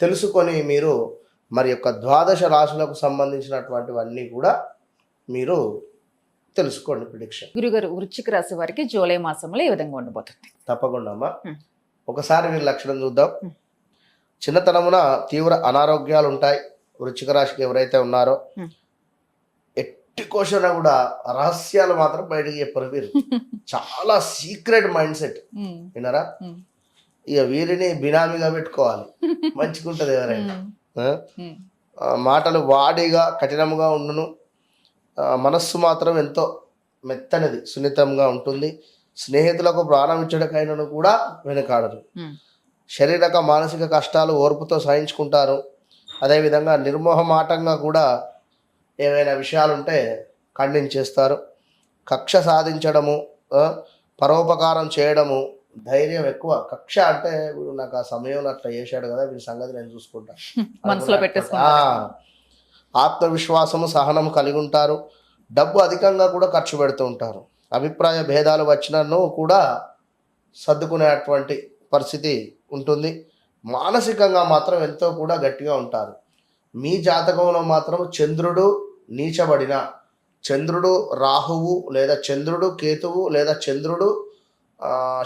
తెలుసుకొని మీరు మరి యొక్క ద్వాదశ రాశులకు సంబంధించినటువంటివన్నీ కూడా మీరు తెలుసుకోండి ప్రిడిక్షన్ గురుగారు వృశ్చిక రాశి వారికి జూలై మాసంలో ఏ విధంగా ఉండబోతుంది తప్పకుండా అమ్మా. ఒకసారి మీరు లక్షణం చూద్దాం. చిన్నతనమున తీవ్ర అనారోగ్యాలు ఉంటాయి వృచ్చిక రాశికి ఎవరైతే ఉన్నారో. ఎట్టి కోశన కూడా రహస్యాలు మాత్రం బయటికి చెప్పరు వీరు చాలా సీక్రెట్ మైండ్ సెట్. విన్నారా. ఇక వీరిని బినామీగా పెట్టుకోవాలి. మంచిగుంటది ఎవరైనా. మాటలు వాడిగా కఠినంగా ఉండును. మనస్సు మాత్రం ఎంతో మెత్తనిది సున్నితంగా ఉంటుంది. స్నేహితులకు ప్రాణం ఇచ్చడకైనను కూడా వెనుకాడరు. శారీరక మానసిక కష్టాలు ఓర్పుతో సహించుకుంటారు. అదేవిధంగా నిర్మోహమాటంగా కూడా ఏవైనా విషయాలు ఉంటే ఖండించేస్తారు. కక్ష సాధించడము పరోపకారం చేయడము ధైర్యం ఎక్కువ. కక్ష అంటే వీడు నాకు ఆ సమయంలో అట్లా చేశాడు కదా వీడి సంగతి నేను చూసుకుంటా. మనసులో ఆ, పెట్టేసుకుంటారు ఆత్మవిశ్వాసము సహనం కలిగి ఉంటారు. డబ్బు అధికంగా కూడా ఖర్చు పెడుతూ ఉంటారు. అభిప్రాయ భేదాలు వచ్చినను కూడా సర్దుకునేటువంటి పరిస్థితి ఉంటుంది. మానసికంగా మాత్రం ఎంతో కూడా గట్టిగా ఉంటారు. మీ జాతకంలో మాత్రం చంద్రుడు నీచబడిన చంద్రుడు రాహువు లేదా చంద్రుడు కేతువు లేదా చంద్రుడు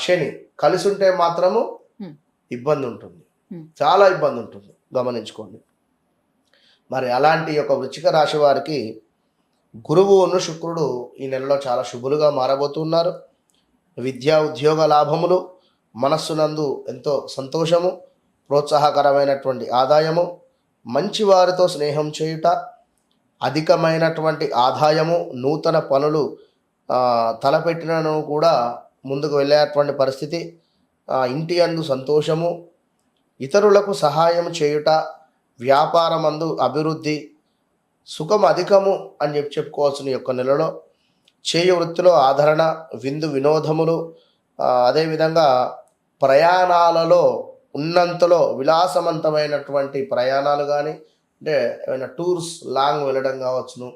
శని కలిసి ఉంటే మాత్రము. ఇబ్బంది ఉంటుంది. చాలా ఇబ్బంది ఉంటుంది గమనించుకోండి మరి అలాంటి యొక్క వృచ్చిక రాశి వారికి గురువును శుక్రుడు ఈ నెలలో చాలా శుభులుగా మారబోతున్నారు విద్యా ఉద్యోగ లాభములు మనస్సునందు ఎంతో సంతోషము ప్రోత్సాహకరమైనటువంటి ఆదాయము మంచి వారితో స్నేహం చేయుట అధికమైనటువంటి ఆదాయము నూతన పనులు తలపెట్టినను కూడా ముందుకు వెళ్ళేటువంటి పరిస్థితి ఇంటి అందు సంతోషము ఇతరులకు సహాయం చేయుట వ్యాపారమందు అభివృద్ధి సుఖం అధికము అని చెప్పి చెప్పుకోవాల్సిన యొక్క నెలలో చేయ వృత్తిలో ఆదరణ విందు వినోదములు అదేవిధంగా ప్రయాణాలలో ఉన్నంతలో విలాసవంతమైనటువంటి ప్రయాణాలు కానీ అంటే ఏమైనా టూర్స్ లాంగ్ వెళ్ళడం కావచ్చును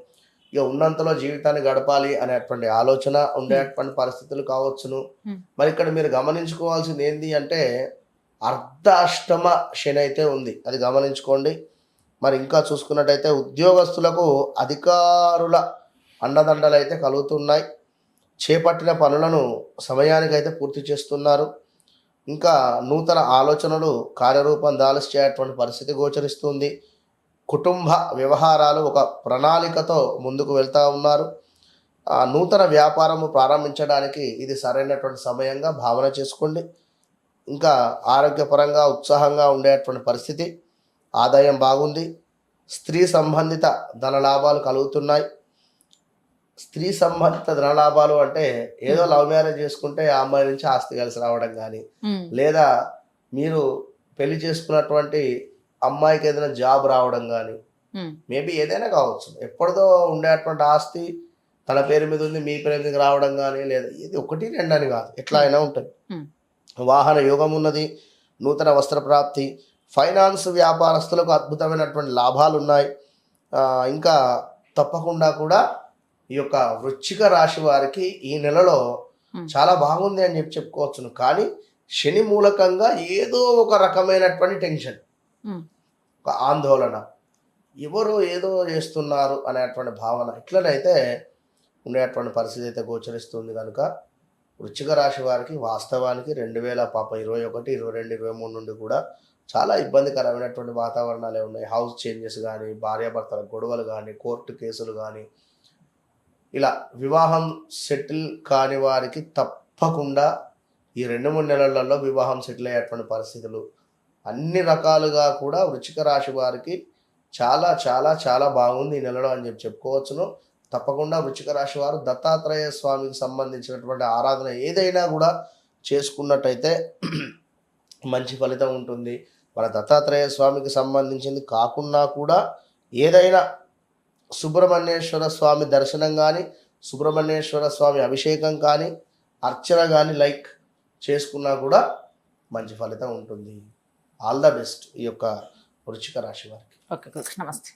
ఇక ఉన్నంతలో జీవితాన్ని గడపాలి అనేటువంటి ఆలోచన ఉండేటువంటి పరిస్థితులు కావచ్చును. Hmm. మరి ఇక్కడ మీరు గమనించుకోవాల్సింది ఏంటి అంటే అర్ధాష్టమ శని అయితే ఉంది. అది గమనించుకోండి. మరి ఇంకా చూసుకున్నట్టయితే ఉద్యోగస్తులకు అధికారుల అండదండలు అయితే కలుగుతున్నాయి. చేపట్టిన పనులను సమయానికి అయితే పూర్తి చేస్తున్నారు. ఇంకా నూతన ఆలోచనలు కార్యరూపం దాల్చేటువంటి పరిస్థితి గోచరిస్తుంది. కుటుంబ వ్యవహారాలు ఒక ప్రణాళికతో ముందుకు వెళ్తూ ఉన్నారు. ఆ నూతన వ్యాపారము ప్రారంభించడానికి ఇది సరైనటువంటి సమయంగా భావన చేసుకోండి. ఇంకా ఆరోగ్యపరంగా ఉత్సాహంగా ఉండేటువంటి పరిస్థితి ఆదాయం బాగుంది. స్త్రీ సంబంధిత ధన లాభాలు కలుగుతున్నాయి. స్త్రీ సంబంధిత ధన లాభాలు అంటే ఏదో లవ్ మ్యారేజ్ చేసుకుంటే ఆ అమ్మాయి నుంచి ఆస్తి కలిసి రావడం కానీ ఉమ్, లేదా మీరు పెళ్ళి చేసుకున్నటువంటి అమ్మాయికి ఏదైనా జాబ్ రావడం కానీ ఉమ్, మేబీ ఏదైనా కావచ్చు. ఎప్పటిదో ఉండేటువంటి ఆస్తి తన పేరు మీద ఉంది మీ పేరు మీద రావడం కానీ లేదా ఇది ఒకటి రెండు అని కాదు ఎట్లా అయినా ఉంటుంది. Hmm. వాహన యోగం ఉన్నది నూతన వస్త్ర ప్రాప్తి ఫైనాన్స్ వ్యాపారస్తులకు అద్భుతమైనటువంటి లాభాలు ఉన్నాయి. ఇంకా తప్పకుండా కూడా ఈ యొక్క వృశ్చిక రాశి వారికి ఈ నెలలో Hmm. చాలా బాగుంది అని చెప్పి చెప్పుకోవచ్చును. కానీ శని మూలకంగా ఏదో ఒక రకమైనటువంటి టెన్షన్. ఒక ఆందోళన. ఎవరు ఏదో చేస్తున్నారు అనేటువంటి భావన ఇట్లనైతే ఉండేటువంటి పరిస్థితి అయితే గోచరిస్తుంది కనుక వృశ్చిక రాశి వారికి వాస్తవానికి రెండు వేల పాప ఇరవై ఒకటి ఇరవై రెండు ఇరవై మూడు నుండి కూడా చాలా ఇబ్బందికరమైనటువంటి వాతావరణాలే ఉన్నాయి. హౌస్ చేంజెస్ కానీ భార్యాభర్తల గొడవలు కానీ కోర్టు కేసులు కానీ ఇలా వివాహం సెటిల్ కాని వారికి తప్పకుండా ఈ రెండు మూడు నెలలలో వివాహం సెటిల్ అయ్యేటువంటి పరిస్థితులు అన్ని రకాలుగా కూడా వృచ్చిక రాశి వారికి చాలా చాలా చాలా బాగుంది ఈ నెలలో అని చెప్పి చెప్పుకోవచ్చును. తప్పకుండా వృచ్చిక రాశి వారు దత్తాత్రేయ స్వామికి సంబంధించినటువంటి ఆరాధన ఏదైనా కూడా చేసుకున్నట్టయితే మంచి ఫలితం ఉంటుంది. మన దత్తాత్రేయ స్వామికి సంబంధించింది కాకుండా కూడా ఏదైనా సుబ్రహ్మణ్యేశ్వర స్వామి దర్శనం కానీ సుబ్రహ్మణ్యేశ్వర స్వామి అభిషేకం కానీ అర్చన కానీ లైక్ చేసుకున్నా కూడా మంచి ఫలితం ఉంటుంది. ఆల్ ద బెస్ట్ ఈ యొక్క వృచ్చిక రాశి వారికి. ఓకే నమస్తే.